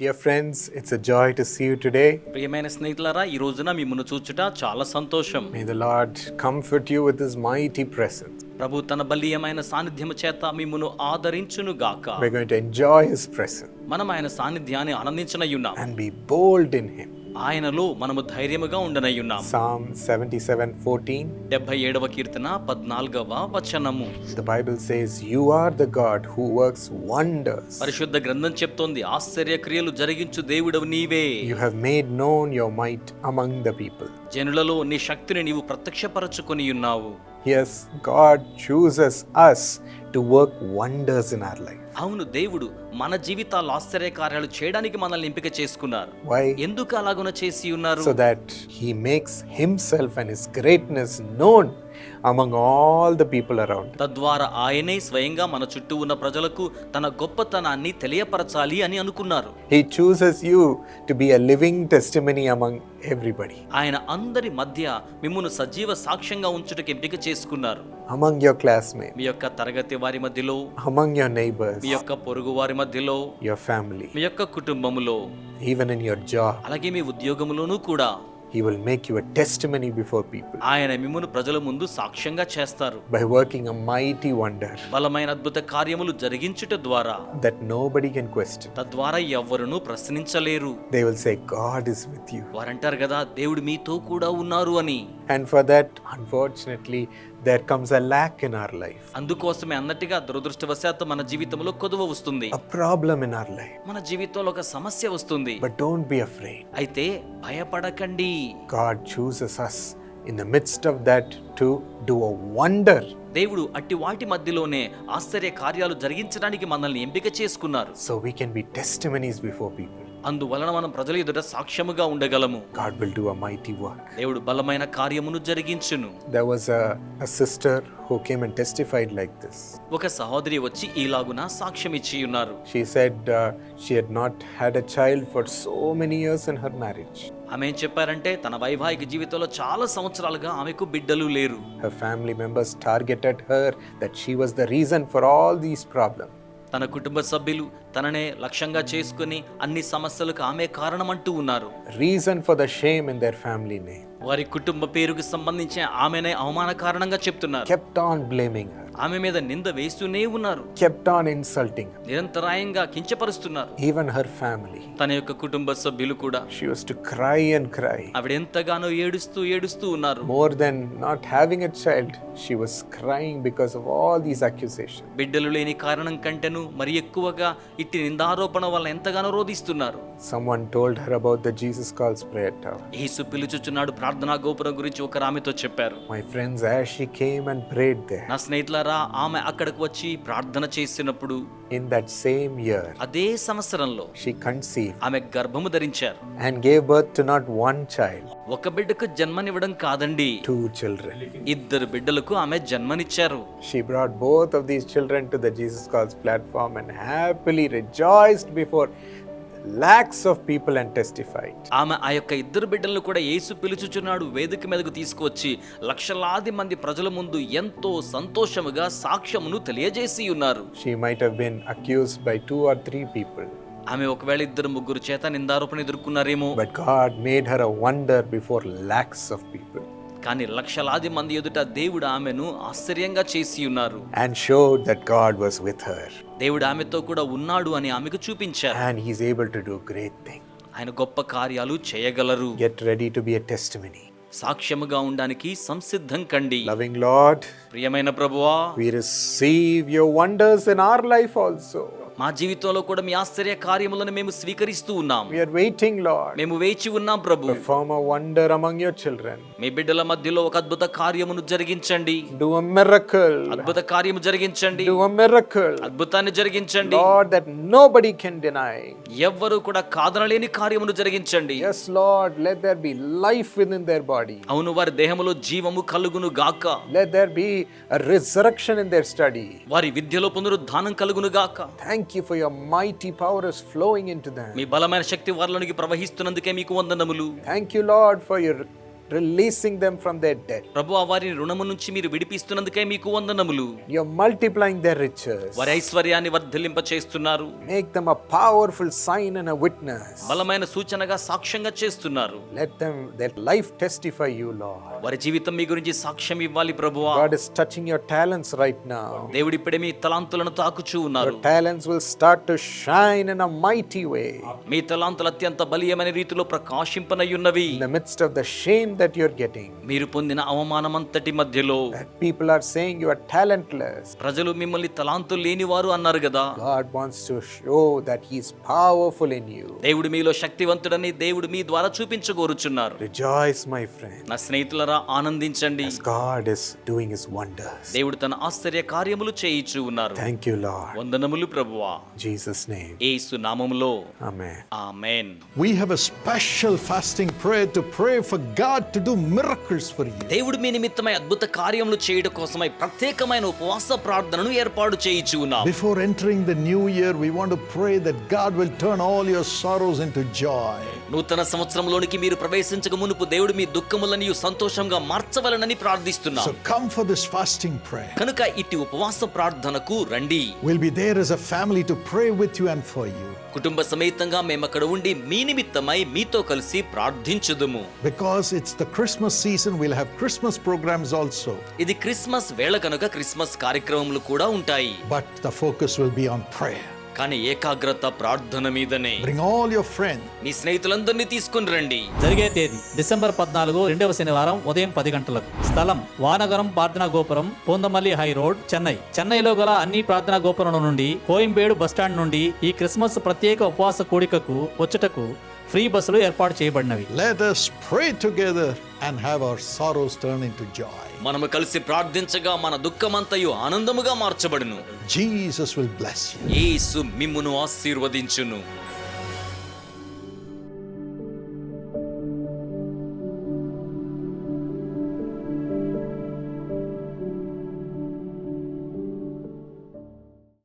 Dear friends, it's a joy to see you today. ప్రియమైన స్నేహితులారా ఈ రోజున మిమ్మల్ని చూచుట చాలా సంతోషం May the Lord comfort you with his mighty presence. ప్రభు తన బలీయమైన సాన్నిధ్యము చేత మిమ్మును ఆదరించును గాక We're going to enjoy his presence మనం ఆయన సాన్నిధ్యాన్ని ఆనందించనయ్యున్నాం and be bold in him. ఆయనలో మనము ధైర్యముగా ఉండనయ్యున్నాం Psalm 77:14. డెబ్బై ఏడవ కీర్తన పద్నాలుగవ వచనము The Bible says, You are the God who works wonders. పరిశుద్ధ గ్రంథం చెప్తోంది ఆశ్చర్యక్రియలు జరిగించు దేవుడవు నీవే You have made known your might among the people. జనులలో నీ శక్తిని నీవు ప్రత్యక్షపరచుకొని ఉన్నావు Yes, God chooses us to work wonders in our life. అవును దేవుడు మన జీవితాల్లో ఆశ్చర్య కార్యాలు చేయడానికి మనల్ని ఎంపిక చేసుకున్నారు Why? ఎందుకు అలాగున చేసి ఉన్నారు So that he makes himself and his greatness known among all the people around. తద్వారా ఆయనే స్వయంగా మన చుట్టూ ఉన్న ప్రజలకు తన గొప్పతనాన్ని తెలియపరచాలి అని అనుకున్నారు. He chooses you to be a living testimony among everybody, ఆయన అందరి మధ్య మిమ్మును సజీవ సాక్ష్యంగా ఉంచుటకు ఎంపిక చేసుకున్నారు. Among your classmates, మీ యొక్క తరగతి వారి మధ్యలో. Among your neighbors, మీ యొక్క పొరుగు వారి మధ్యలో. Your family, మీ యొక్క కుటుంబములో. Even in your job. అలాగే మీ ఉద్యోగములోనూ కూడా. He will make you a testimony before people ఆయన మిమ్మును ప్రజల ముందు సాక్ష్యంగా చేస్తారు by working a mighty wonder బలమైన అద్భుత కార్యములు జరిగించుట ద్వారా that nobody can question. తద్వారా ఎవ్వరును ప్రశ్నించలేరు They will say, God is with you. వారంటారు కదా దేవుడు మీతో కూడా ఉన్నారు అని And for that, unfortunately, there comes a lack in our life, అందుకోసమే అన్నట్టుగా దురదృష్టవశాత్తు మన జీవితంలో కొదువ వస్తుంది a problem in our life. మన జీవితంలో ఒక సమస్య వస్తుంది But don't be afraid. అయితే భయపడకండి God chooses us in the midst of that to do a wonder దేవుడు అట్టి వాటి మధ్యలోనే ఆశ్చర్య కార్యాలు జరిగించడానికి మనల్ని ఎంపిక చేసుకున్నారు so we can be testimonies before people. అందువలన మనం ప్రజల ఎదుట సాక్ష్యముగా ఉండగలము. God will do a mighty work దేవుడు బలమైన కార్యమును జరిగించును. There sister who came testified like this ఒక సహోదరి వచ్చి ఈలాగున సాక్ష్యం ఇచ్చి ఉన్నారు child for so many her marriage ఆమె ఏం చెప్పారంటే తన వైవాహిక జీవితంలో చాలా సంవత్సరాలుగా ఆమెకు బిడ్డలు లేరు. Family members targeted her she was the reason for all these problems తన కుటుంబ సభ్యులు తననే లక్ష్యంగా చేసుకుని అన్ని సమస్యలకు ఆమె కారణమంటూ ఉన్నారు. Reason for the shame in their family name. వారి కుటుంబ పేరుకు సంబంధించి ఆమెనే అవమాన కారణంగా చెప్తున్నారు. Kept on blaming her, ఆమె మీద నింద వేస్తూనే ఉన్నారు. కెప్ట్ ఆన్ ఇన్సల్టింగ్ నిరంతరాయంగా కించపరుస్తున్నారు. ఈవెన్ హర్ ఫ్యామిలీ తన యొక్క కుటుంబ సభ్యులు కూడా. She was cry and cry ఆవిడ ఎంతగానో ఏడుస్తూ ఏడుస్తూ ఉన్నారు. More than not having a child she was crying because of all these accusation బిడ్డలు లేని కారణం కంటేను మరి ఎక్కువగా ఇట్టి నిందారోపణ వల్ల ఎంతగానో రోధిస్తున్నారు. Someone told her about the Jesus Calls prayer tower యేసు పిలుచుచున్నాడు ప్రార్థనా గోపురం గురించి ఒక రామితో చెప్పారు. My friends as she came and prayed there నా స్నేహితులారా ద్వారా ఆమె అక్కడికి వచ్చి ప్రార్థన చేసినప్పుడు ఇన్ దట్ సేమ్ ఇయర్ అదే సంవత్సరంలో షీ కన్సీవ్ ఆమె గర్భము ధరించారు. And gave birth to not one child ఒక బిడ్డకు జన్మనివ్వడం కాదండి. టూ చిల్డ్రన్ ఇద్దరు బిడ్డలకు ఆమె జన్మనిచ్చారు. She brought both of these children to the Jesus Calls platform and happily rejoiced before lakhs of people and testify ఆమె ఆ యొక్క ఇద్దరు బిడ్డలను కూడా ఏసు పిలుచుచున్నాడు వేదిక మీదకు తీసుకొచ్చి లక్షలాది మంది ప్రజల ముందు ఎంతో సంతోషముగా సాక్ష్యమును తెలియజేసి ఉన్నారు. She might have been accused by 2 or 3 people ఆమె ఒకవేళ ఇద్దరు ముగ్గురు చేత నిందారోపణ ఎదుర్కొన్నారేమో. But God made her a wonder before lakhs of people కానీ లక్షలాది మంది ఎదుట దేవుడు ఆమెను ఆశ్చర్యంగా చేసి ఉన్నారు. And show that God was with her దేవుడు ఆమెతో కూడా ఉన్నాడు అని ఆమెకు చూపించారు. And to do great thing ఆయన గొప్ప కార్యాలు చేయగలరు. Get ready to be a testimony సాక్ష్యముగా ఉండడానికి సంసిద్ధం కండి. లవింగ్ లాడ్ ప్రియమైన ప్రభువా we receive your wonders in our life also మా జీవితంలో కూడా మీ ఆశ్చర్య కార్యములను మేము స్వీకరిస్తూ ఉన్నాం. వి వెయిటింగ్ లార్డ్ మేము వేచి ఉన్నాం ప్రభు. Form wonder among your children మీ బిడ్డల మధ్యలో ఒక అద్భుత కార్యమును జరిగించండి. డు అద్భుత కార్యము జరిగించండి. డు అద్భుతాన్ని జరిగించండి. Lord that nobody can deny ఎవ్వరు కూడా కాదనలేని కార్యమును జరిగించండి. Yes lord let there be life within their body. అవును వారి దేహములో జీవము కలుగును గాక. Let there be a resurrection in వారి విద్యలో పొందరు పునరుద్ధానం కలుగును గాక. Thank you for your mighty power is flowing into them. మీ బలమైన శక్తి వారిలోనికి ప్రవహిస్తున్నందుకే మీకు వందనములు Thank you, Lord, for your releasing them from their debt. ప్రభు వారిని రుణము నుంచి మీరు విడిపిస్తున్నందుకే మీకు వందనములు You're multiplying their riches. వారి ఐశ్వర్యాన్ని వర్ధిల్లింప చేస్తున్నారు Make them a powerful sign and a witness. బలమైన సూచనగా సాక్ష్యంగా చేస్తున్నారు Let them, their life testify you, Lord. వారి జీవితం మీ గురించి సాక్ష్యం ఇవ్వాలి ప్రభువా God is touching your talents right now. దేవుడు ఇప్పుడే మీ తలాంతులను తాకుచూ ఉన్నారు Your talents will start to shine in a mighty way. మీ తలాంతులు అత్యంత బలీయమైన రీతిలో ప్రకాశింపనయ్యున్నవి In the midst of the shame that you're getting, మీరు పొందిన అవమానమంతటి మధ్యలో that people are saying you are talentless. ప్రజలు మిమ్మల్ని తలాంతులు లేనివారు అన్నారు కదా God wants to show that He's powerful in you. దేవుడు మీలో శక్తివంతుడని దేవుడు మీ ద్వారా చూపించగోరుచున్నారు Rejoice, my friend, నా స్నేహితులరా ఆనందించండి as God is doing His wonders. దేవుడు తన ఆశ్చర్య కార్యములు చేయిచూ ఉన్నారు Thank you, Lord. వందనములు ప్రభువా In Jesus' name. ఏసు నామములో Amen. Amen We have a special fasting prayer to pray for God to do miracles for you దేవుడు మీ నిమిత్తమై అద్భుత కార్యములు చేయడం కోసమై ప్రత్యేకమైన ఉపవాస ప్రార్థనను ఏర్పాటు చేయించు ఉన్నాం. Before entering the new year we want to pray that God will turn all your sorrows into joy నూతన సంవత్సరంలోనికి మీరు ప్రవేశించక మునుపు దేవుడు మీ దుఃఖములను సంతోషంగా మార్చవలనని ప్రార్థిస్తున్నా. So come for this fasting prayer కనుక ఇట్టి ఉపవాస ప్రార్థనకు రండి. Will be there as a family to pray with you and for you కుటుంబ సమేతంగా మేము అక్కడ ఉండి మీ నిమిత్తమై మీతో కలిసి ప్రార్థించుదుము. Because it's the Christmas season, we'll have Christmas programs also. ఇది క్రిస్మస్ వేళ కనుక క్రిస్మస్ కార్యక్రమములు కూడా ఉంటాయి But the focus will be on prayer. కానీ ఏకాగ్రత ప్రార్థన మీదనే. Bring all your friends. మీ స్నేహితులందరినీ తీసుకుని రండి. జరిగే తేదీ డిసెంబర్ పద్నాలుగు రెండవ శనివారం ఉదయం పది గంటలకు. స్థలం వానగరం ప్రార్థనా గోపురం పూందమల్లి హై రోడ్ చెన్నై. చెన్నైలో గల అన్ని ప్రార్థనా గోపురం నుండి కోయంబేడు బస్టాండ్ నుండి ఈ క్రిస్మస్ ప్రత్యేక ఉపవాస కూడికకు వచ్చుటకు ఫ్రీ బస్సులు ఏర్పాటు చేయబడినవి. Let us pray together. And have our sorrows turn into joy. మనము కలిసి ప్రార్థించగా మన దుఃఖమంతయు ఆనందముగా మార్చబడును Jesus will bless you. యేసు మిమ్మును ఆశీర్వదించును